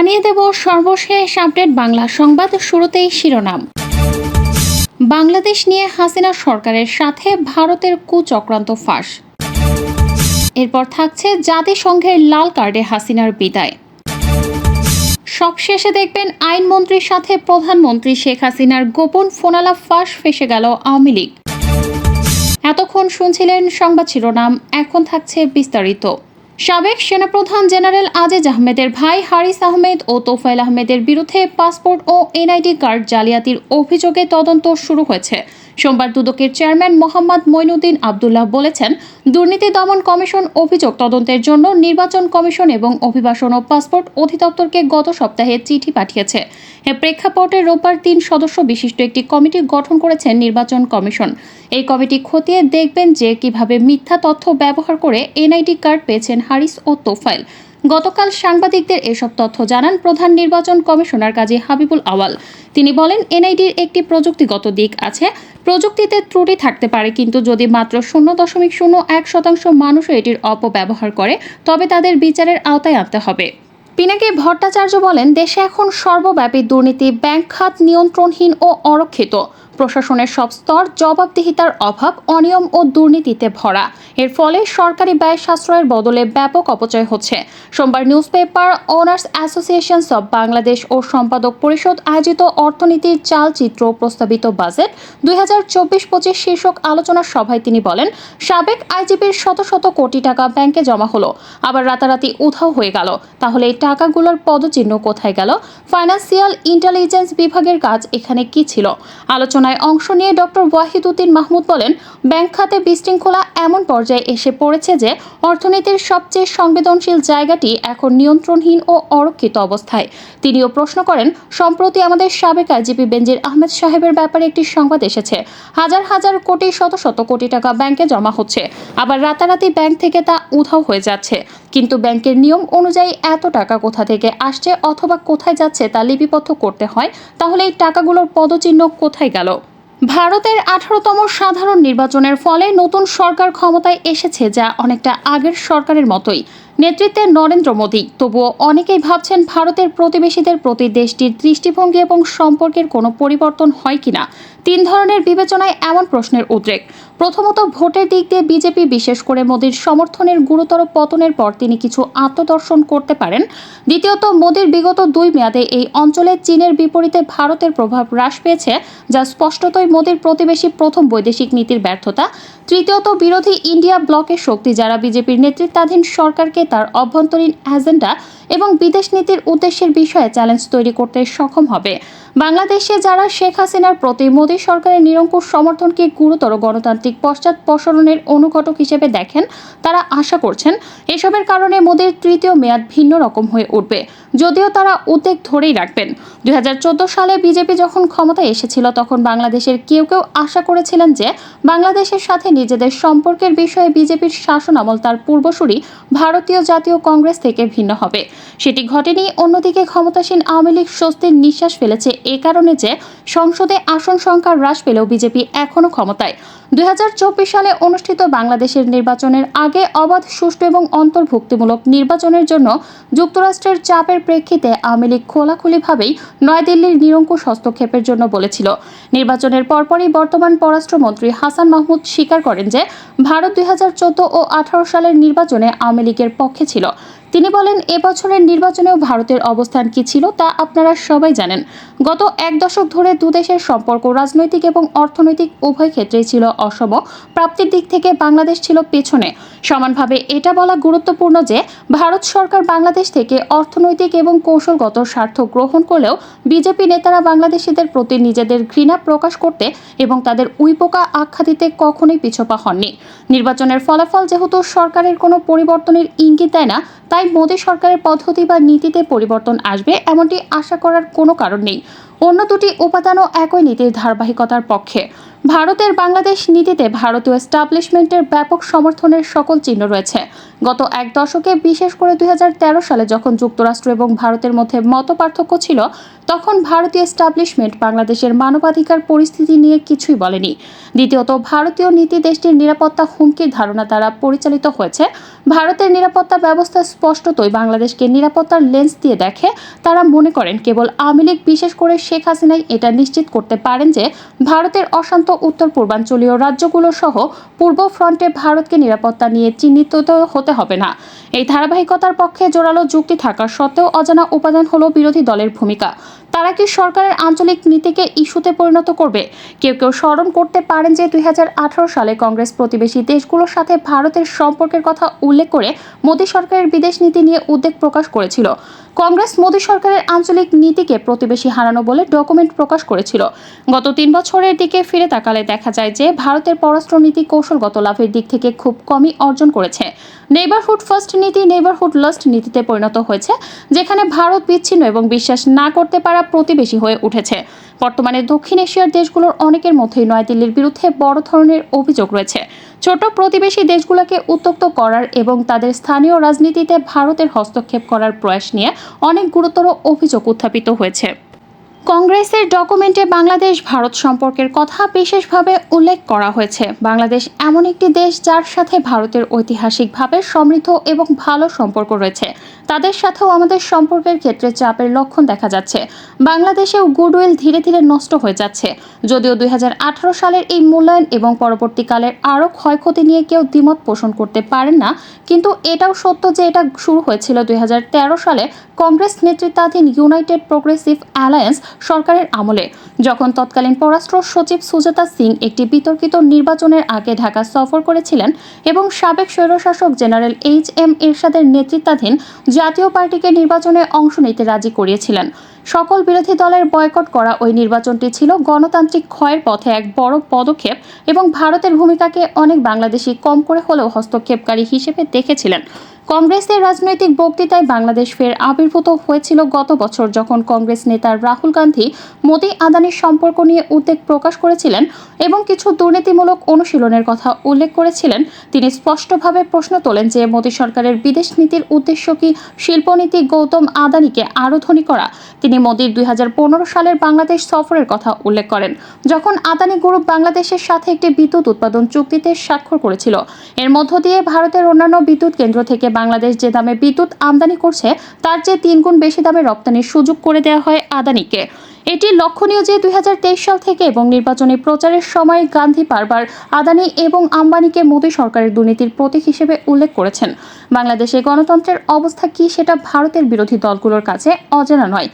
জানিয়ে দেব সর্বশেষ আপডেট বাংলা সংবাদ শুরুতেই শিরোনাম। বাংলাদেশ নিয়ে হাসিনা সরকারের সাথে ভারতের কুচক্রান্ত ফাঁস। এরপর থাকছে জাতিসংঘের লাল কার্ডে হাসিনার বিদায়। সবশেষে দেখবেন আইনমন্ত্রীর সাথে প্রধানমন্ত্রী শেখ হাসিনার গোপন ফোনালা ফাঁস ফেসে গেল আওয়ামী লীগ। এতক্ষণ শুনছিলেন সংবাদ শিরোনাম, এখন থাকছে বিস্তারিত। সাবেক সেনাপ্রধান জেনারেল আজেজ আহমেদের ভাই হারিস আহমেদ ও তোফাইল আহমেদের বিরুদ্ধে পাসপোর্ট ও এনআইডি কার্ড জালিয়াতির অভিযোগে তদন্ত শুরু হয়েছে। সোমবার দুদকের চেয়ারম্যান মোহাম্মদ মইনুদ্দিন আবদুল্লাহ বলেছেন, দুর্নীতি দমন কমিশন অভিযোগ তদন্তের জন্য নির্বাচন কমিশন এবং অভিবাসন ও পাসপোর্ট অধিদপ্তরকে গত সপ্তাহে চিঠি পাঠিয়েছে। এর প্রেক্ষাপটে রোববার তিন সদস্য বিশিষ্ট একটি কমিটি গঠন করেছেন নির্বাচন কমিশন। এই কমিটি খতিয়ে দেখবেন যে কীভাবে মিথ্যা তথ্য ব্যবহার করে এনআইডি কার্ড পেয়েছেন হারিস ও তোফাইল গতকাল সাংবাদিকদের এসব তথ্য জানান প্রধান নির্বাচন কমিশনার কাজী হাবিবুল আওয়াল। তিনি বলেন, এনআইডির একটি প্রযুক্তিগত দিক আছে। প্রযুক্তিতে ত্রুটি থাকতে পারে, কিন্তু যদি মাত্র শূন্য দশমিক শূন্য এক শতাংশ মানুষও এটির অপব্যবহার করে, তবে তাদের বিচারের আওতায় আনতে হবে। পিনাকি ভট্টাচার্য বলেন, দেশে এখন সর্বব্যাপী দুর্নীতি, ব্যাংক খাত নিয়ন্ত্রণহীন ও অরক্ষিত। প্রশাসনের সব স্তর জবাবদিহিতার অভাব, অনিয়ম ও দুর্নীতিতে ভরা। এর ফলে সরকারি ব্যয় সাশ্রয়ের বদলে ব্যাপক অপচয় হচ্ছে। সোমবার newspaper owners associations of Bangladesh ও সম্পাদক পরিষদ আয়োজিত অর্থনীতির চালচিত্র প্রস্তাবিত বাজেট দুই হাজার চব্বিশ পঁচিশ শীর্ষক আলোচনা সভায় তিনি বলেন, সাবেক আইজিপির শত শত কোটি টাকা ব্যাংকে জমা হলো, আবার রাতারাতি উধাও হয়ে গেল। তাহলে এই টাকাগুলোর পদচিহ্ন কোথায় গেল? ফাইন্যান্সিয়াল ইন্টেলিজেন্স বিভাগের কাজ এখানে কি ছিল? আলোচনায় অংশ নিয়ে ডক্টর ওয়াহিদুদ্দিন মাহমুদ বলেন, ব্যাংক খাতে বিশৃঙ্খলা এমন পর্যায়ে এসে পড়েছে যে অর্থনীতির সবচেয়ে সংবেদনশীল জায়গাটি এখন নিয়ন্ত্রণহীন ও অরক্ষিত অবস্থায়। তিনিও প্রশ্ন করেন, সম্প্রতি আমাদের সাবেক আইজিপি বেনজির আহমেদ সাহেবের ব্যাপারে একটি সংবাদ এসেছে। হাজার হাজার কোটি, শত শত কোটি টাকা ব্যাংকে জমা হচ্ছে। আবার রাতারাতি ব্যাংক থেকে তা উধাও হয়ে যাচ্ছে। কিন্তু ব্যাংকের নিয়ম অনুযায়ী এত টাকা কোথা থেকে আসছে অথবা কোথায় যাচ্ছে তা লিপিবদ্ধ করতে হয়, তাহলে এই টাকাগুলোর পদচিহ্ন কোথায় গেল? ভারতের আঠারোতম সাধারণ নির্বাচনের ফলে নতুন সরকার ক্ষমতায় এসেছে যা অনেকটা আগের সরকারের মতোই। নেতৃত্বে নরেন্দ্র মোদী। তবুও অনেকেই ভাবছেন ভারতের প্রতিবেশীদের প্রতি দেশটির দৃষ্টিভঙ্গি এবং সম্পর্কের কোনো পরিবর্তন হয় কিনা। তিন ধরনের বিবেচনায় এমন প্রশ্নের উদ্রেক। প্রথমত ভোটের দিক দিয়ে বিজেপি, বিশেষ করে মোদীর সমর্থনের গুরুতর পতনের পর তিনি কিছু আত্মদর্শন করতে পারেন। দ্বিতীয়ত, মোদীর বিগত দুই মেয়াদে এই অঞ্চলে চীনের বিপরীতে ভারতের প্রভাব হ্রাস পেয়েছে, যা স্পষ্টতই মোদীর প্রতিবেশী প্রথম বৈদেশিক নীতির ব্যর্থতা। তৃতীয়ত, বিরোধী ইন্ডিয়া ব্লকের শক্তি যারা বিজেপির নেতৃত্বাধীন সরকারকে তার অভ্যন্তরীণ এজেন্ডা এবং বিদেশ নীতির উদ্দেশ্যের বিষয়ে চ্যালেঞ্জ তৈরি করতে সক্ষম হবে। বাংলাদেশে যারা শেখ হাসিনার প্রতি মোদী সরকারের নিরঙ্কুশ সমর্থনকে গুরুতর গণতান্ত্রিক পশ্চাৎপসরণের অনুঘটক হিসেবে দেখেন, তারা আশা করছেন এসবের কারণে মোদের তৃতীয় মেয়াদ ভিন্ন রকম হয়ে উঠবে। যদিও তারা উদ্বেগ ধরেই রাখবেন। দুই সালে বিজেপি যখন ক্ষমতায় এসেছিল, তখন বাংলাদেশের কেউ কেউ আশা করেছিলেন যে বাংলাদেশের সাথে নিজেদের সম্পর্কের বিষয়ে বিজেপির শাসন আমল তার পূর্বসূরি ভারতীয় জাতীয় কংগ্রেস থেকে ভিন্ন হবে। সেটি ঘটেনি, অন্যদিকে ক্ষমতাসীন আওয়ামী লীগ স্বস্তির নিঃশ্বাস ফেলেছে এ কারণে যে সংসদে আসন সংখ্যা হ্রাস পেলেও বিজেপি এখনও ক্ষমতায়। দুই সালে অনুষ্ঠিত বাংলাদেশের নির্বাচনের আগে অবাধ, সুষ্ঠু এবং অন্তর্ভুক্তিমূলক নির্বাচনের জন্য যুক্তরাষ্ট্রের চাপের প্রেক্ষিতে আওয়ামী লীগ খোলাখুলিভাবেই নয়াদিল্লির নিরঙ্কুশ হস্তক্ষেপের জন্য বলেছিল। নির্বাচনের পরপরই বর্তমান পররাষ্ট্রমন্ত্রী হাসান মাহমুদ স্বীকার করেন যে, ভারত দুই হাজার চোদ্দ ও আঠারো সালের নির্বাচনে আওয়ামী লীগের পক্ষে ছিল। তিনি বলেন এবছরের নির্বাচনেও ভারতের অবস্থান কি ছিল তা আপনারা সবাই জানেন। গত এক দশক ধরে দুদেশের সম্পর্ক রাজনৈতিক এবং অর্থনৈতিক উভয় ক্ষেত্রেই ছিল অসম। প্রাপ্তির দিক থেকে বাংলাদেশ ছিল পেছনে। সমানভাবে এটা বলা গুরুত্বপূর্ণ যে, ভারত সরকার বাংলাদেশ থেকে অর্থনৈতিক এবং কৌশলগত স্বার্থ গ্রহণ করলেও বিজেপি নেতারা বাংলাদেশিদের প্রতি নিজেদের ঘৃণা প্রকাশ করতে এবং তাদের উইপোকা আখ্যা দিতে কখনোই পিছপা হননি। নির্বাচনের ফলাফল যেহেতু সরকারের কোনো পরিবর্তনের ইঙ্গিত দেয় না, তাই মোদী সরকারের পদ্ধতি বা নীতিতে পরিবর্তন আসবে এমনটি আশা করার কোনো কারণ নেই। অন্য দুটি উপাদানও একই নীতির ধারাবাহিকতার পক্ষে। ভারতের বাংলাদেশ নীতিতে ভারতীয় এস্টাবলিশমেন্টের ব্যাপক সমর্থনের সকল চিহ্ন রয়েছে। গত এক দশকে, বিশেষ করে দুই হাজার তেরো সালে যখন যুক্তরাষ্ট্র এবং ভারতের মধ্যে মত পার্থক্য ছিল, তখন ভারতীয় এস্টাবলিশমেন্ট বাংলাদেশের মানবাধিকার পরিস্থিতি নিয়ে কিছুই বলেনি। দ্বিতীয়ত, ভারতীয় নীতি দেশটির নিরাপত্তা হুমকির ধারণা দ্বারা পরিচালিত হয়েছে। ভারতের নিরাপত্তা ব্যবস্থা স্পষ্টতই বাংলাদেশকে নিরাপত্তার লেন্স দিয়ে দেখে। তারা মনে করেন, কেবল আওয়ামী লীগ, বিশেষ করে শেখ হাসিনাই এটা নিশ্চিত করতে পারেন যে, ভারতের অশান্ত উত্তর পূর্বাঞ্চলীয় রাজ্যগুলো সহ পূর্ব ফ্রন্টে ভারতকে নিরাপত্তা নিয়ে চিহ্নিত হতে হবে না। এই ধারাবাহিকতার পক্ষে জোরালো যুক্তি থাকা সত্ত্বেও অজানা উপাদান হলো বিরোধী দলের ভূমিকা। তারা কি সরকারের আঞ্চলিক নীতিকে ইস্যুতে পরিণত করবে? কেউ কেউ স্মরণ করতে পারেন যে দু হাজার আঠারো সালে কংগ্রেস প্রতিবেশী দেশগুলোর সাথে ভারতের সম্পর্কের কথা উল্লেখ করে মোদী সরকারের বিদেশ নীতি নিয়ে উদ্বেগ প্রকাশ করেছিল। কংগ্রেস মোদী সরকারের আঞ্চলিক নীতিকে প্রতিবেশী হারানো বলে ডকুমেন্ট প্রকাশ করেছিল। গত তিন বছরের দিকে ফিরে তাকালে দেখা যায় যে ভারতের পররাষ্ট্রনীতি কৌশলগত লাভের দিক থেকে খুব কমই অর্জন করেছে। নেইবারহুড ফার্স্ট নীতি নেইবারহুড লাস্ট নীতিতে পরিণত হয়েছে, যেখানে ভারত বিচ্ছিন্ন এবং বিশ্বাস না করতে পারা প্রতিবেশী হয়ে উঠেছে। বর্তমানে দক্ষিণ এশিয়ার দেশগুলোর অনেকের মধ্যেই নয়াদিল্লির বিরুদ্ধে বড় ধরনের অভিযোগ রয়েছে। ছোট প্রতিবেশী দেশগুলোকে উত্তক্ত করার এবং তাদের স্থানীয় রাজনীতিতে ভারতের হস্তক্ষেপ করার প্রয়াস নিয়ে অনেক গুরুতর অভিযোগ উত্থাপিত হয়েছে। কংগ্রেসের ডকুমেন্টে বাংলাদেশ, ভারত সম্পর্কের কথা বিশেষভাবে উল্লেখ করা হয়েছে। বাংলাদেশ এমন একটি দেশ যার সাথে ভারতের ঐতিহাসিকভাবে সমৃদ্ধ এবং ভালো সম্পর্ক রয়েছে। তাদের সাথেও আমাদের সম্পর্কের ক্ষেত্রে চাপের লক্ষণ দেখা যাচ্ছে। বাংলাদেশেও গুডউইল ধীরে ধীরে নষ্ট হয়ে যাচ্ছে। যদিও দুই সালের এই মূল্যায়ন এবং পরবর্তীকালের আরও ক্ষয়ক্ষতি নিয়ে কেউ দ্বিমত পোষণ করতে পারেন না, কিন্তু এটাও সত্য যে এটা শুরু হয়েছিল দুই সালে কংগ্রেস নেতৃত্বাধীন ইউনাইটেড প্রোগ্রেসিভ অ্যালায়েন্স সরকারের আমলে, যখন তৎকালীন পররাষ্ট্র সচিব সুজাতা সিং একটি বিতর্কিত নির্বাচনের আগে ঢাকা সফর করেছিলেন এবং সাবেক স্বৈরশাসক জেনারেল এইচ এম এরশাদের নেতৃত্বাধীন জাতীয় পার্টিকে নির্বাচনে অংশ নিতে রাজি করিয়েছিলেন। সকল বিরোধী দলের বয়কট করা ওই নির্বাচনটি ছিল গণতান্ত্রিক ক্ষয়ের পথে এক বড় পদক্ষেপ এবং ভারতের ভূমিকাকে অনেক বাংলাদেশি কম করে হলেও হস্তক্ষেপকারী হিসেবে দেখেছিলেন। কংগ্রেসের রাজনৈতিক বক্তৃতায় বাংলাদেশ ফের আবির্ভূত হয়েছিল গত বছর যখন কংগ্রেস নেতা রাহুল গান্ধী মোদি আদানির সম্পর্ক নিয়ে উদ্বেগ প্রকাশ করেছিলেন এবং কিছু দুর্নীতিমূলক অনুশীলনের কথা উল্লেখ করেছিলেন। তিনি স্পষ্টভাবে প্রশ্ন তোলেন যে, মোদী সরকারের বিদেশ নীতির উদ্দেশ্য কি? শিল্পনীতি, গৌতম আদানিকে আরও ধনী করা? তিনি মোদির দুই সালের বাংলাদেশ সফরের কথা উল্লেখ করেন। যখন আদানি গ্রুপ বাংলাদেশের সাথে একটি বিদ্যুৎ উৎপাদন চুক্তিতে স্বাক্ষর করেছিল, এর মধ্য দিয়ে ভারতের অন্যান্য বিদ্যুৎ কেন্দ্র থেকে বাংলাদেশ যে দামে বিদ্যুৎ আমদানি করছে, তার চেয়ে তিনগুণ বেশি দামে রপ্তানির সুযোগ করে দেওয়া হয় আদানিকে। এটি লক্ষণীয় যে দুই হাজার তেইশ সাল থেকে এবং নির্বাচনী প্রচারের সময় গান্ধী বারবার আদানি এবং আম্বানিকে মোদী সরকারের দুর্নীতির প্রতীক হিসেবে উল্লেখ করেছেন। বাংলাদেশে গণতন্ত্রের অবস্থা কি সেটা ভারতের বিরোধী দলগুলোর কাছে অজানা নয়।